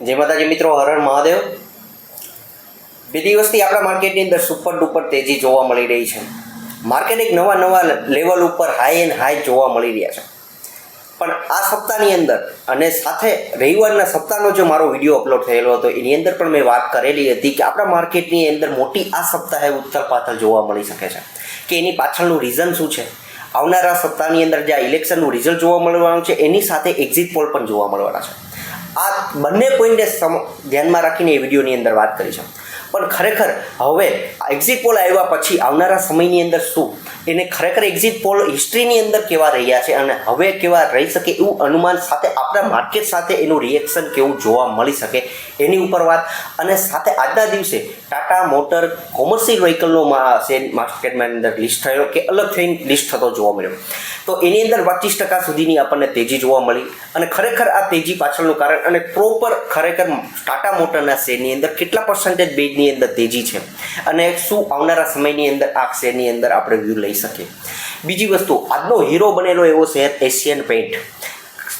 જય માતાજી મિત્રો હરણ મહાદેવ. બે દિવસથી આપણા માર્કેટની અંદર સુપર ડુપર તેજી જોવા મળી રહી છે. માર્કેટ એક નવા નવા લેવલ ઉપર હાઈ એન્ડ હાઈ જોવા મળી રહ્યા છે. પણ આ સપ્તાહની અંદર અને સાથે રવિવારના સપ્તાહનો જે મારો વીડિયો અપલોડ થયેલો હતો, એની અંદર પણ મેં વાત કરેલી હતી કે આપણા માર્કેટની અંદર મોટી આ સપ્તાહે ઉથલ પાથલ જોવા મળી શકે છે. કે એની પાછળનું રીઝન શું છે? આવનારા સપ્તાહની અંદર જે આ ઇલેક્શનનું રિઝલ્ટ જોવા મળવાનું છે, એની સાથે એક્ઝિટ પોલ પણ જોવા મળવાના છે. આ બંને પોઈન્ટને ધ્યાનમાં રાખીને એ વિડીયોની અંદર વાત કરી છે પણ ખરેખર હવે એક્ઝિટ પોલ આવ્યા પછી આવનારા સમયની અંદર શું? એને ખરેખર એક્ઝિટ પોલ હિસ્ટ્રીની અંદર કેવા રહ્યા છે અને હવે કેવા રહી શકે એવું અનુમાન સાથે આપણા માર્કેટ સાથે એનું રિએક્શન કેવું જોવા મળી શકે એની ઉપર વાત. અને સાથે આજના દિવસે ટાટા મોટર કોમર્શિયલ વ્હીકલનો શેર માર્કેટમાં અંદર લિસ્ટ થયો કે અલગ થઈને લિસ્ટ થતો જોવા મળ્યો. તો એની અંદર પચીસ ટકા સુધીની આપણને તેજી જોવા મળી અને ખરેખર આ તેજી પાછળનું કારણ અને પ્રોપર ખરેખર ટાટા મોટરના શેરની અંદર કેટલા પર્સન્ટેજ બેજની અંદર તેજી છે. અને શું આવનારા સમયની અંદર આ શેરની અંદર આપણે વ્યૂ લઈ શકીએ. બીજી વસ્તુ, આજનો હીરો બનેલો એવો શેર એશિયન પેઇન્ટ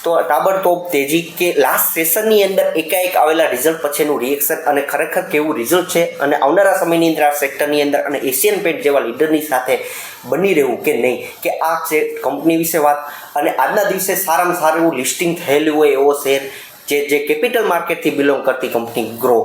તો તાબડતોબ તેજી કે લાસ્ટ સેશનની અંદર એકાએક આવેલા રિઝલ્ટ પછીનું રિએક્શન અને ખરેખર કેવું રિઝલ્ટ છે અને આવનારા સમયની અંદર આ સેક્ટરની અંદર અને એશિયન પેન્ટ જેવા લીડરની સાથે બની રહેવું કે નહીં, કે આ કંપની વિશે વાત. અને આજના દિવસે સારામાં સારું લિસ્ટિંગ થયેલું હોય એવો શેર જે જે કેપિટલ માર્કેટથી બિલોંગ કરતી કંપની ગ્રો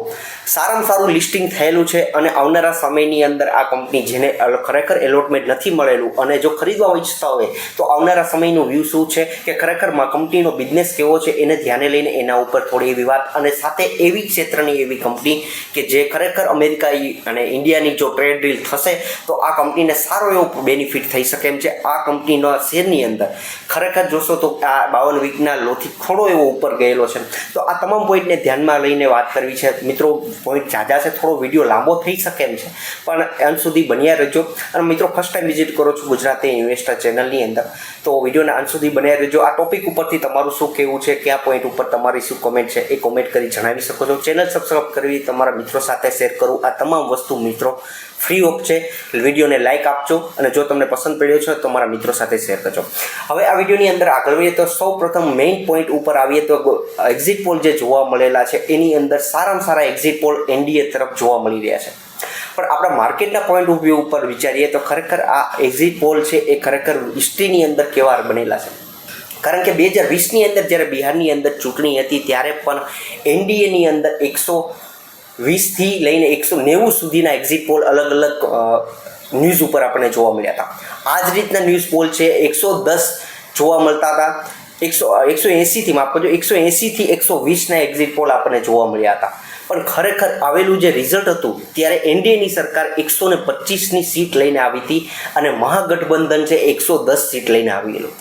સારામાં સારું લિસ્ટિંગ થયેલું છે અને આવનારા સમયની અંદર આ કંપની જેને ખરેખર એલોટમેન્ટ નથી મળેલું અને જો ખરીદવા ઈચ્છતા હોય, તો આવનારા સમયનું વ્યૂ શું છે કે ખરેખર કંપનીનો બિઝનેસ કેવો છે એને ધ્યાને લઈને એના ઉપર થોડી એવી વાત અને સાથે એવી ક્ષેત્રની એવી કંપની કે જે ખરેખર અમેરિકા અને ઇન્ડિયાની જો ટ્રેડ ડીલ થશે, તો આ કંપનીને સારો એવો બેનિફિટ થઈ શકે એમ છે આ કંપનીના શેરની અંદર. ખરેખર જોશો તો આ બાવન વીકના લોથી થોડો એવો ઉપર ગયેલો છે. તો આ તમામ પોઈન્ટને ધ્યાનમાં લઈને વાત કરવી છે. મિત્રો પોઈન્ટ ઝાઝા છે. થોડો વીડિયો લાંબો થઈ શકે એમ છે. પણ અંત સુધી બન્યા રહેજો. અને મિત્રો ફર્સ્ટ ટાઈમ વિઝિટ કરો છો ગુજરાતી ઇન્વેસ્ટર ચેનલની અંદર, તો વિડીયોના અંત સુધી બન્યા રહેજો. આ ટોપિક ઉપરથી તમારું શું કહેવું છે? કયા પોઈન્ટ ઉપર તમારી શું કોમેન્ટ છે? એ કોમેન્ટ કરી જણાવી શકો છો. ચેનલ સબસ્ક્રાઈબ કરવી તમારા મિત્રો સાથે શેર કરવું આ તમામ વસ્તુ મિત્રો ફ્રી ઓફ છે. વિડીયોને લાઇક આપજો અને જો તમને પસંદ પડ્યો છે તો મારા મિત્રો સાથે શેર કરજો. હવે આ વિડીયોની અંદર આગળ વધીએ તો સૌ પ્રથમ મેઇન પોઈન્ટ ઉપર આવીએ તો એક્ઝિટ પોલ જે જોવા મળેલા છે, એની અંદર સારામાં સારા એક્ઝિટ પોલ એનડીએ તરફ જોવા મળી રહ્યા છે. પણ આપણા માર્કેટના પોઈન્ટ ઓફ વ્યૂ ઉપર વિચારીએ તો ખરેખર આ એક્ઝિટ પોલ છે એ ખરેખર હિસ્ટ્રીની અંદર કેવા બનેલા છે? કારણ કે બે હજાર વીસની અંદર જ્યારે બિહારની અંદર ચૂંટણી હતી ત્યારે પણ એનડીએની અંદર એકસો વીસથી લઈને એકસો નેવું સુધીના એક્ઝિટ પોલ અલગ અલગ ન્યૂઝ ઉપર આપણને જોવા મળ્યા હતા. આ જ રીતના ન્યૂઝ પોલ છે, એકસો દસ જોવા મળતા હતા. એકસો એકસો એંસીથી માફ કરજો, એકસો એંસીથી એકસો વીસના એક્ઝિટ પોલ આપણને જોવા મળ્યા હતા. પણ ખરેખર આવેલું જે રિઝલ્ટ હતું, ત્યારે એનડીએની સરકાર એકસો ને પચીસની સીટ લઈને આવી હતી અને મહાગઠબંધન છે, એકસો દસ સીટ લઈને આવેલું.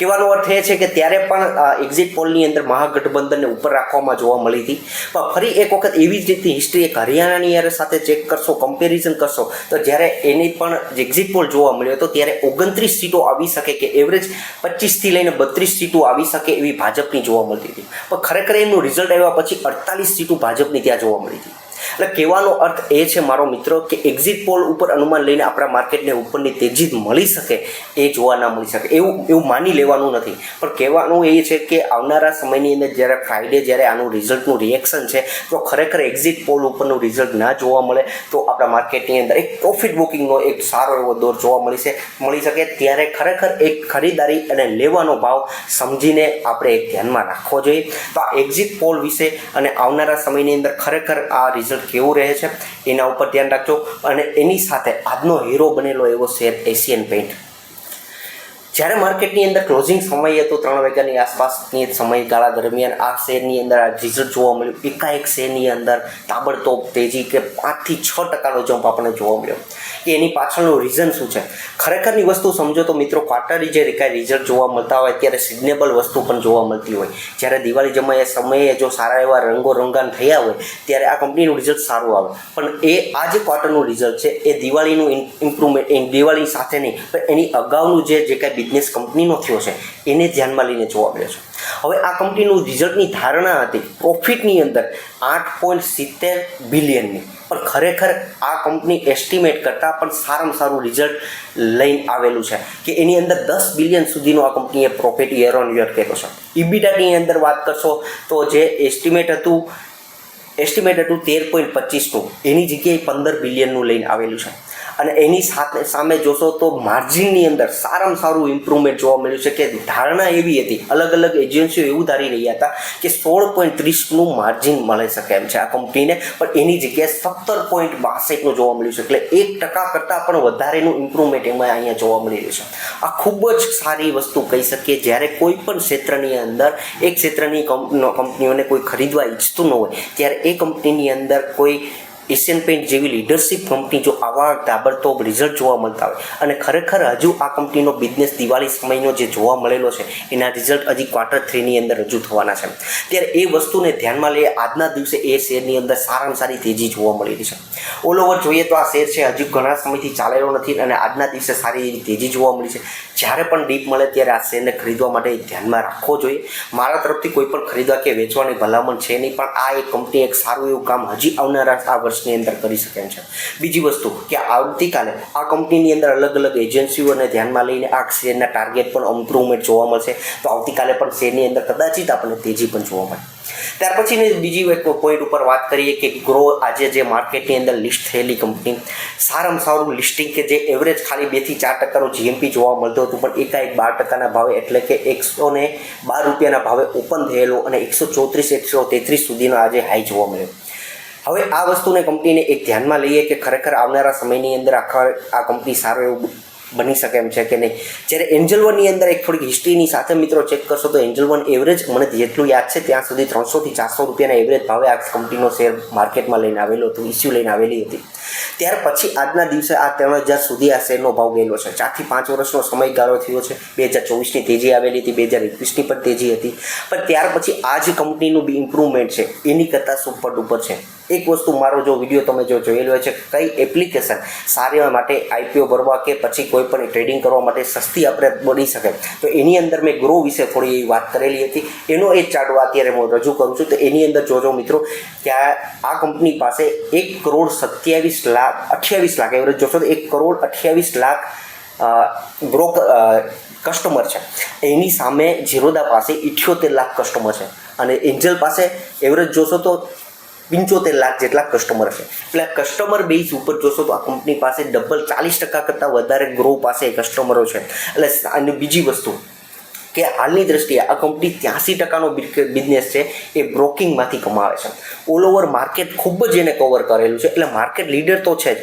કહેવાનો અર્થ એ છે કે ત્યારે પણ એક્ઝિટ પોલની અંદર મહાગઠબંધનને ઉપર રાખવામાં જોવા મળી હતી. પણ ફરી એક વખત એવી જ રીતની હિસ્ટ્રી એક હરિયાણાની યાર સાથે ચેક કરશો કમ્પેરિઝન કરશો, તો જ્યારે એની પણ એક્ઝિટ પોલ જોવા મળ્યો હતો, ત્યારે ઓગણત્રીસ સીટો આવી શકે કે એવરેજ પચીસથી લઈને બત્રીસ સીટો આવી શકે એવી ભાજપની જોવા મળતી હતી. પણ ખરેખર એનું રિઝલ્ટ આવ્યા પછી અડતાલીસ સીટો ભાજપની ત્યાં જોવા મળી હતી. એટલે કહેવાનો અર્થ એ છે, મારો મિત્રો, કે એક્ઝિટ પોલ ઉપર અનુમાન લઈને આપણા માર્કેટને ઉપરની તેજી મળી શકે એ જોવા ના મળી શકે. એવું એવું માની લેવાનું નથી. પણ કહેવાનું એ છે કે આવનારા સમયની અંદર જ્યારે ફ્રાઈડે જ્યારે આનું રિઝલ્ટનું રિએક્શન છે, તો ખરેખર એક્ઝિટ પોલ ઉપરનું રિઝલ્ટ ના જોવા મળે, તો આપણા માર્કેટની અંદર એક પ્રોફિટ બુકિંગનો એક સારો એવો દોર જોવા મળી છે, મળી શકે. ત્યારે ખરેખર એક ખરીદારી અને લેવાનો ભાવ સમજીને આપણે ધ્યાનમાં રાખવો જોઈએ. તો આ એક્ઝિટ પોલ વિશે અને આવનારા સમયની અંદર ખરેખર આ રિઝલ્ટ કેવું રહે છે? એના ઉપર ધ્યાન રાખજો. અને એની સાથે આજનો હીરો બનેલો એવો શેર એશિયન પેઇન્ટ જ્યારે માર્કેટની અંદર ક્લોઝિંગ સમય હતો ત્રણ વાગ્યાની આસપાસની સમયગાળા દરમિયાન આ શેરની અંદર, આ રિઝલ્ટ જોવા મળ્યું. એકાએક શેરની અંદર તાબડતોબ તેજી કે પાંચથી છ ટકાનો જમ્પ આપણને જોવા મળ્યો. કે એની પાછળનું રીઝન શું છે? ખરેખરની વસ્તુ સમજો તો મિત્રો ક્વાર્ટરી જે કાંઈ રિઝલ્ટ જોવા મળતા હોય ત્યારે સિઝનેબલ વસ્તુ પણ જોવા મળતી હોય. જ્યારે દિવાળી જમાય સમયે જો સારા એવા રંગો રંગાન થયા હોય, ત્યારે આ કંપનીનું રિઝલ્ટ સારું આવે. પણ એ આ જે ક્વાર્ટરનું રિઝલ્ટ છે, એ દિવાળીનું ઇમ્પ્રુવમેન્ટ એ દિવાળી સાથે નહીં પણ એની અગાઉનું જે જે કાંઈ બિઝનેસ કંપનીનો થયો છે. એને ધ્યાનમાં લઈને જોવા મળ્યો છે. હવે આ કંપનીનું રિઝલ્ટની ધારણા હતી પ્રોફિટની અંદર આઠ પોઈન્ટ સિત્તેર બિલિયનની પણ ખરેખર આ કંપની એસ્ટિમેટ કરતાં પણ સારામાં સારું રિઝલ્ટ લઈને આવેલું છે કે એની અંદર દસ બિલિયન સુધીનો આ કંપનીએ પ્રોફિટ યર ઓન યર કર્યો છે. ઇબીડાની અંદર વાત કરશો તો જે એસ્ટિમેટ હતું એસ્ટિમેટ હતું તેર પોઈન્ટ પચીસનું. એની જગ્યાએ પંદર બિલિયનનું લઈને આવેલું છે. અને એની સાથે સામે જોશો તો માર્જિનની અંદર સારામાં સારું ઇમ્પ્રુવમેન્ટ જોવા મળ્યું છે કે ધારણા એવી હતી અલગ અલગ એજન્સીઓ એવું ધારી રહ્યા હતા કે સોળ પોઈન્ટ ત્રીસનું માર્જિન મળી શકે એમ છે આ કંપનીને. પણ એની જગ્યાએ સત્તર પોઈન્ટ બાસઠનું જોવા મળ્યું છે, એટલે એક ટકા કરતાં પણ વધારેનું ઇમ્પ્રુવમેન્ટ એમાં અહીંયા જોવા મળી રહ્યું છે. આ ખૂબ જ સારી વસ્તુ કહી શકીએ, જ્યારે કોઈ પણ ક્ષેત્રની અંદર, એક ક્ષેત્રની કંપનો કંપનીઓને કોઈ ખરીદવા ઈચ્છતું ન હોય, ત્યારે એ કંપનીની અંદર કોઈ એશિયન પેઇન્ટ જેવી લીડરશિપ કંપની જો આવા તાબડતોબ રિઝલ્ટ જોવા મળતા હોય. અને ખરેખર હજુ આ કંપનીનો બિઝનેસ દિવાળી સમયનો જે જોવા મળેલો છે, એના રિઝલ્ટ હજી ક્વાર્ટર થ્રીની અંદર રજૂ થવાના છે. ત્યારે એ વસ્તુને ધ્યાનમાં લઈએ, આજના દિવસે એ શેરની અંદર સારામાં સારી તેજી જોવા મળેલી છે. ઓલ ઓવર જોઈએ તો આ શેર છે, હજુ ઘણા સમયથી ચાલેલો નથી અને આજના દિવસે સારી એવી તેજી જોવા મળી છે. જ્યારે પણ ડીપ મળે ત્યારે આ શેરને ખરીદવા માટે ધ્યાનમાં રાખવો જોઈએ. મારા તરફથી કોઈ પણ ખરીદવા કે વેચવાની ભલામણ છે નહીં, પણ આ એક કંપની એક સારું એવું કામ હજી આવનારા આ વર્ષની અંદર કરી શકે છે. બીજી વસ્તુ કે આવતીકાલે આ કંપનીની અંદર અલગ અલગ એજન્સીઓને ધ્યાનમાં લઈને આ શેરના ટાર્ગેટ પણ ઇમ્પ્રુવમેન્ટ જોવા મળશે. તો આવતીકાલે પણ શેરની અંદર કદાચિત આપણને તેજી પણ જોવા મળે. ત્યાર પછીની બીજી એક પોઈન્ટ ઉપર વાત કરીએ કે ગ્રો આજે જે માર્કેટની અંદર લિસ્ટ થયેલી કંપની, સારામાં સારું લિસ્ટિંગ કે જે એવરેજ ખાલી બેથી ચાર ટકાનું જીએમપી જોવા મળતું હતું, પણ એકાએક બાર ટકાના ભાવે એટલે કે એકસો ને બાર રૂપિયાના ભાવે ઓપન થયેલો અને એકસો ચોત્રીસ, એકસો તેત્રીસ સુધીનો આજે હાઈ જોવા મળ્યો. હવે આ વસ્તુને કંપનીને એક ધ્યાનમાં લઈએ કે ખરેખર આવનારા સમયની અંદર આખા આ કંપની સારું એવું બની શકે એમ છે કે નહીં? જ્યારે એન્જલ વનની અંદર એક થોડીક હિસ્ટ્રીની સાથે મિત્રો ચેક કરશો તો એન્જલ વન એવરેજ મને જેટલું યાદ છે ત્યાં સુધી ત્રણસોથી ચારસો રૂપિયાના એવરેજ ભાવે આ કંપનીનો શેર માર્કેટમાં લઈને આવેલો હતો ઇસ્યુ લઈને આવેલી હતી. ત્યાર પછી આજના દિવસે આ ત્રણ હજાર સુધી આ શેરનો ભાવ ગયેલો છે. ચારથી પાંચ વર્ષનો સમયગાળો થયો છે. બે હજાર ચોવીસની તેજી આવેલી હતી, બે હજાર એકવીસની પણ તેજી હતી. પણ ત્યાર પછી આ જે કંપનીનું બી ઇમ્પ્રુવમેન્ટ છે. એની કરતાં સુપર ડુપર છે. એક વસ્તુ મારો જો વીડિયો તમે જો જોયેલો છે, કઈ એપ્લિકેશન સારી માટે આઈપીઓ ભરવા કે પછી કોઈ પણ ટ્રેડિંગ કરવા માટે સસ્તી આપણે બની શકે. તો એની અંદર મેં ગ્રો વિશે થોડી એવી વાત કરેલી હતી. એનો એક ચાર્ટ અત્યારે હું રજૂ કરું છું. તો એની અંદર જોજો મિત્રો કે આ કંપની પાસે એક કરોડ સત્યાવીસ લાખ, અઠ્યાવીસ લાખ એવરેજ જોશો તો એક કરોડ અઠ્યાવીસ લાખ ગ્રો કસ્ટમર છે. એની સામે જીરોદા પાસે ઇઠ્યોતેર લાખ કસ્ટમર છે. અને એન્જલ પાસે એવરેજ જોશો તો પંચોતેર લાખ જેટલા કસ્ટમર છે. એટલે કસ્ટમર બેઝ ઉપર જોશો તો આ કંપની પાસે ડબલ ચાલીસ ટકા કરતાં વધારે ગ્રો પાસે કસ્ટમરો છે. એટલે અને બીજી વસ્તુ કે હાલની દ્રષ્ટિએ આ કંપની ત્યાંસી ટકાનો બિઝનેસ છે, એ બ્રોકિંગમાંથી કમાવે છે. ઓલ ઓવર માર્કેટ ખૂબ જ એને કવર કરેલું છે. એટલે માર્કેટ લીડર તો છે જ.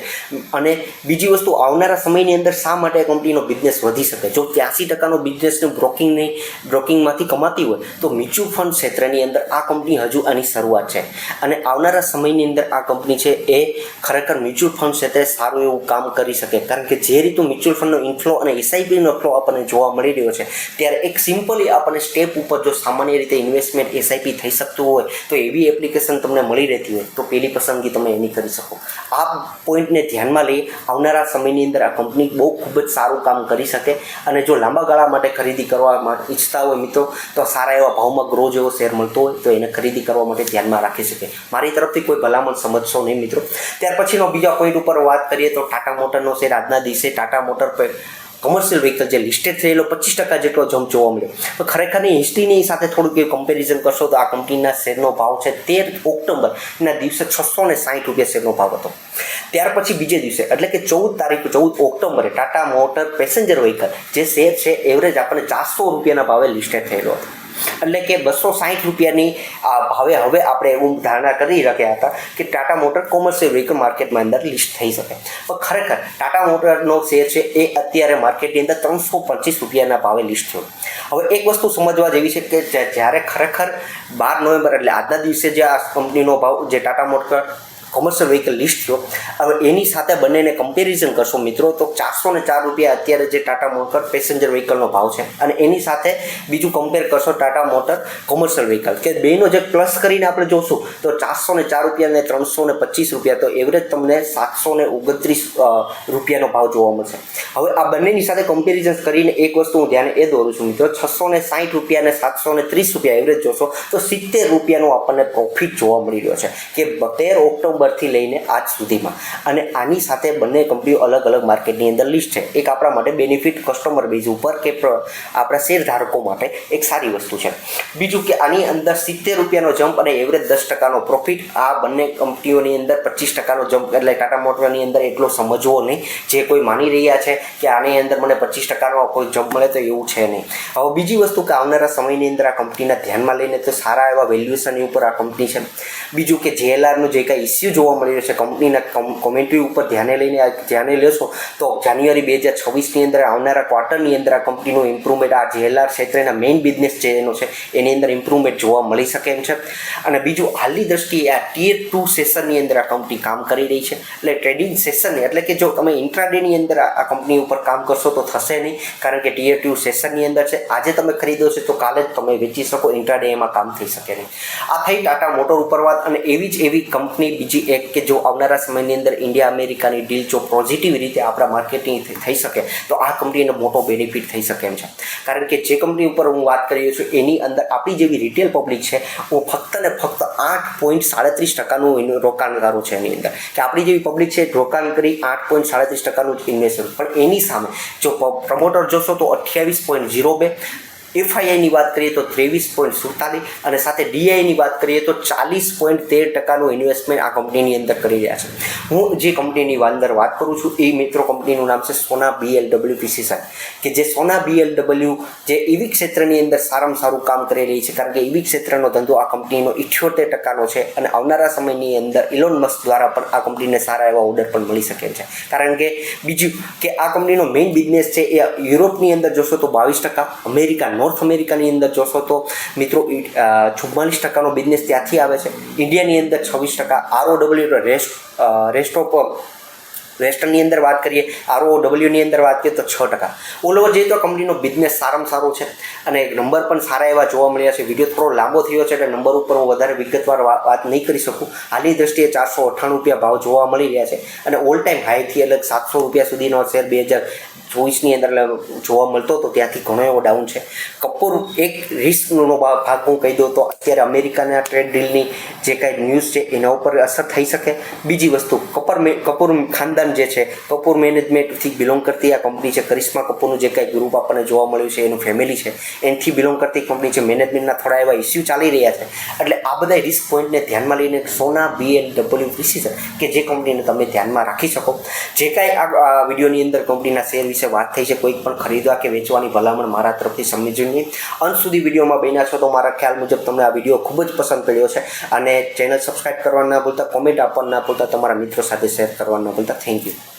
અને બીજી વસ્તુ, આવનારા સમયની અંદર શા માટે કંપનીનો બિઝનેસ વધી શકે? જો ત્યાંસી ટકાનો બિઝનેસનું બ્રોકિંગની બ્રોકિંગમાંથી કમાતી હોય, તો મ્યુચ્યુઅલ ફંડ ક્ષેત્રની અંદર આ કંપની હજુ આની શરૂઆત છે. અને આવનારા સમયની અંદર આ કંપની છે એ ખરેખર મ્યુચ્યુઅલ ફંડ ક્ષેત્રે સારું એવું કામ કરી શકે. કારણ કે જે રીતનું મ્યુચ્યુઅલ ફંડનો ઇન્ફ્લો અને એસઆઈપીનો ફ્લો આપણને જોવા મળી રહ્યો છે, ત્યારે એક સિમ્પલી આપણને સ્ટેપ ઉપર જો સામાન્ય રીતે ઇન્વેસ્ટમેન્ટ એસઆઈપી થઈ શકતું હોય, તો એવી એપ્લિકેશન તમને મળી રહેતી હોય, તો પેલી પસંદગી તમે એની કરી શકો. આ પોઈન્ટને ધ્યાનમાં લઈ આવનારા સમયની અંદર આ કંપની બહુ ખૂબ જ સારું કામ કરી શકે અને જો લાંબા ગાળા માટે ખરીદી કરવા ઈચ્છતા હોય મિત્રો, તો સારા એવા ભાવમાં ગ્રો જેવો શેર મળતો હોય, તો એને ખરીદી કરવા માટે ધ્યાનમાં રાખી શકે. મારી તરફથી કોઈ ભલામણ સમજશો નહીં મિત્રો. ત્યાર પછીનો બીજા પોઈન્ટ ઉપર વાત કરીએ તો ટાટા મોટરનો શેર આજના દિવસે ટાટા મોટર પર કમર્શિયલ વ્હીકલ જે લિસ્ટેડ થયેલો, પચીસ ટકા જેટલો જમ્પ જોવા મળ્યો. તો ખરેખરની હિસ્ટ્રીની સાથે થોડુંક એવું કમ્પેરિઝન કરશો તો આ કંપનીના શેરનો ભાવ છે તેર ઓક્ટોબરના દિવસે છસો ને સાઠ રૂપિયા શેરનો ભાવ હતો. ત્યાર પછી બીજે દિવસે, એટલે કે ચૌદ તારીખ, ચૌદ ઓક્ટોબરે ટાટા મોટર પેસેન્જર વ્હીકલ જે શેર છે એવરેજ આપણને ચારસો રૂપિયાના ભાવે લિસ્ટેડ થયેલો હતો. એટલે કે બસો સાઠ રૂપિયાની ભાવે હવે આપણે એવું ધારણા કરી રહ્યા હતા કે ટાટા મોટર કોમર્શિયલ વ્હીકલ માર્કેટમાં અંદર લિસ્ટ થઈ શકે. પણ ખરેખર, ટાટા મોટરનો શેર છે એ અત્યારે માર્કેટની અંદર ત્રણસો પચીસ રૂપિયાના ભાવે લિસ્ટ થયો. હવે એક વસ્તુ સમજવા જેવી છે કે જ્યારે ખરેખર બાર નવેમ્બર એટલે આજના દિવસે જે આ કંપનીનો ભાવ, જે Tata motor commercial vehicle list જો હવે એની સાથે બંનેને કમ્પેરિઝન કરશો મિત્રો, તો ચારસો ને ચાર રૂપિયા અત્યારે જે ટાટા મોટર પેસેન્જર વ્હીકલનો ભાવ છે. અને એની સાથે બીજું કમ્પેર કરશો ટાટા મોટર કોમર્શિયલ વ્હીકલ કે બેનો જે પ્લસ કરીને આપણે જોશું, તો ચારસો ને ચાર રૂપિયા ને ત્રણસો ને પચીસ રૂપિયા, તો એવરેજ તમને સાતસો ને ઓગણત્રીસ રૂપિયાનો ભાવ જોવા મળશે. હવે આ બંનેની સાથે કમ્પેરિઝન કરીને એક વસ્તુ હું ધ્યાને એ દોરું છું મિત્રો, છસો ને સાઠ રૂપિયા અને સાતસો ને ત્રીસ રૂપિયા એવરેજ જોશો, તો સિત્તેર રૂપિયાનો આપણને પ્રોફિટ જોવા મળી રહ્યો છે. કે તેર ઓક્ટોબર ઓક્ટોબરથી લઈને આજ સુધીમાં. અને આની સાથે બંને કંપનીઓ અલગ અલગ માર્કેટની અંદર લિસ્ટ છે. એક આપણા માટે બેનિફિટ કસ્ટમર બેઝ ઉપર કે આપણા શેર ધારકો માટે એક સારી વસ્તુ છે. બીજું કે આની અંદર સિત્તેર રૂપિયાનો જમ્પ અને એવરેજ દસ ટકાનો પ્રોફિટ આ બંને કંપનીઓની અંદર પચીસ ટકાનો જમ્પ એટલે ટાટા મોટરની અંદર એટલો સમજવો નહીં. જે કોઈ માની રહ્યા છે કે આની અંદર મને પચીસ ટકાનો કોઈ જમ્પ મળે તો એવું છે નહીં. હવે બીજી વસ્તુ કે આવનારા સમયની અંદર આ કંપનીના ધ્યાનમાં લઈને તો સારા એવા વેલ્યુએશનની ઉપર આ કંપની છે. બીજું કે જેએલઆરનું જે કાંઈ ઇસ્યુ જોવા મળી રહ્યો છે કંપનીના કોમેન્ટ્રી ઉપર ધ્યાને લઈને ધ્યાને લેશો તો જાન્યુઆરી બે હજાર છવ્વીસની અંદર આવનારા ક્વાર્ટરની અંદર આ કંપનીનું ઇમ્પ્રુવમેન્ટ આ જેએલઆર ક્ષેત્રના મેઇન બિઝનેસ જે એનો છે, એની અંદર ઇમ્પ્રુવમેન્ટ જોવા મળી શકે એમ છે. અને બીજું, હાલની દ્રષ્ટિએ આ ટીયર ટુ સેશનની અંદર આ કંપની કામ કરી રહી છે. એટલે ટ્રેડિંગ સેશન એટલે કે જો તમે ઇન્ટ્રાડેની અંદર આ કંપની ઉપર કામ કરશો તો થશે નહીં. કારણ કે ટીયર ટુ સેશનની અંદર છે. આજે તમે ખરીદો છો તો કાલે જ તમે વેચી શકો. ઇન્ટ્રાડે એમાં કામ થઈ શકે નહીં. આ થઈ ટાટા મોટર ઉપર વાત અને એવી જ એવી કંપની બીજી એક કે જો આવનારા સમયની અંદર ઇન્ડિયા અમેરિકાની ડીલ જો પોઝિટિવ રીતે આપણા માર્કેટિંગ થઈ શકે, તો આ કંપનીને મોટો બેનિફિટ થઈ શકે એમ છે. કારણ કે જે કંપની ઉપર હું વાત કરી રહ્યો છું, એની અંદર આપણી જેવી રિટેલ પબ્લિક છે હું ફક્ત ને ફક્ત આઠ પોઈન્ટ સાડત્રીસ ટકાનું એનું રોકાણકારો છે એની અંદર. કે આપણી જેવી પબ્લિક છે રોકાણ કરી આઠ પોઈન્ટ સાડત્રીસ ટકાનું ઇન્વેસ્ટમેન્ટ પણ એની સામે જો પ્રમોટર જોશો તો અઠ્યાવીસ પોઈન્ટ ઝીરો બે એફઆઈઆઈની વાત કરીએ તો ત્રેવીસ પોઈન્ટ સુડતાલીસ અને સાથે ડીઆઈની વાત કરીએ તો ચાલીસ પોઈન્ટ તેર ટકાનું ઇન્વેસ્ટમેન્ટ આ કંપનીની અંદર કરી રહ્યા છે. હું જે કંપનીની અંદર વાત કરું છું, એ મિત્રો કંપનીનું નામ છે સોના બીએલડબલ્યુ સાહેબ. કે જે સોના બીએલડબલ્યુ જે ઇવી ક્ષેત્રની અંદર સારામાં સારું કામ કરી રહી છે, કારણ કે ઇવી ક્ષેત્રનો ધંધો આ કંપનીનો ઇઠ્યોતેર ટકાનો છે અને આવનારા સમયની અંદર ઇલોન મસ્ક દ્વારા પણ આ કંપનીને સારા એવા ઓર્ડર પણ મળી શકે છે. કારણ કે બીજું કે આ કંપનીનો મેઇન બિઝનેસ છે એ યુરોપની અંદર જોશો તો બાવીસ ટકા અમેરિકા નોર્થ અમેરિકાની અંદર જોશો તો મિત્રો ચુમ્માલીસ ટકાનો બિઝનેસ ત્યાંથી આવે છે. ઇન્ડિયાની અંદર છવ્વીસ ટકા આરઓડબલ્યુ રેસ્ટ રેસ્ટ ઓફ વેસ્ટર્નની અંદર વાત કરીએ આરઓ ડબલ્યુની અંદર વાત કરીએ તો છ ટકા. ઓલ ઓવર જઈએ તો કંપનીનો બિઝનેસ સારામાં સારો છે અને નંબર પણ સારા એવા જોવા મળ્યા છે. વીડિયો થોડો લાંબો થયો છે એટલે નંબર ઉપર હું વધારે વિગતવાર વાત નહીં કરી શકું. હાલની દ્રષ્ટિએ ચારસો અઠ્ઠાણું રૂપિયા ભાવ જોવા મળી રહ્યા છે અને ઓલ ટાઈમ હાઈથી અલગ સાતસો રૂપિયા સુધીનો શેર બે હજાર ચોવીસની અંદર જોવા મળતો હતો ત્યાંથી ઘણો એવો ડાઉન છે. કપૂર એક રિસ્કનો ભાગ હું કહી દઉં તો અત્યારે અમેરિકાના ટ્રેડ ડીલની જે કાંઈ ન્યૂઝ છે એના ઉપર અસર થઈ શકે. બીજી વસ્તુ, કપર કપૂર ખાનદાન જે છે, કપૂર મેનેજમેન્ટથી બિલોંગ કરતી આ કંપની છે, કરિશ્મા કપૂરનું જે કાંઈ ગ્રુપ આપણને જોવા મળ્યું છે, એનું ફેમિલી છે, એનાથી બિલોંગ કરતી કંપની છે મેનેજમેન્ટના થોડા એવા ઇસ્યુ ચાલી રહ્યા છે. એટલે આ બધા રિસ્ક પોઈન્ટને ધ્યાનમાં લઈને સોના બીએલ ડબલ્યુ પ્રિસિઝન કે જે કંપનીને તમે ધ્યાનમાં રાખી શકો. જે કાંઈ આ વિડીયોની અંદર કંપનીના શેર વિશે વાત થઈ છે, કોઈક પણ ખરીદવા કે વેચવાની ભલામણ મારા તરફથી સમજવું અંત સુધી વિડીયોમાં બન્યા છો તો મારા ખ્યાલ મુજબ તમને આ વીડિયો ખૂબ જ પસંદ પડ્યો છે અને ચેનલ સબસ્ક્રાઈબ કરવા ના ભૂલતા, કોમેન્ટ આપવા ના ભૂલતા, તમારા મિત્રો સાથે શેર કરવા ના ભૂલતા. Thank you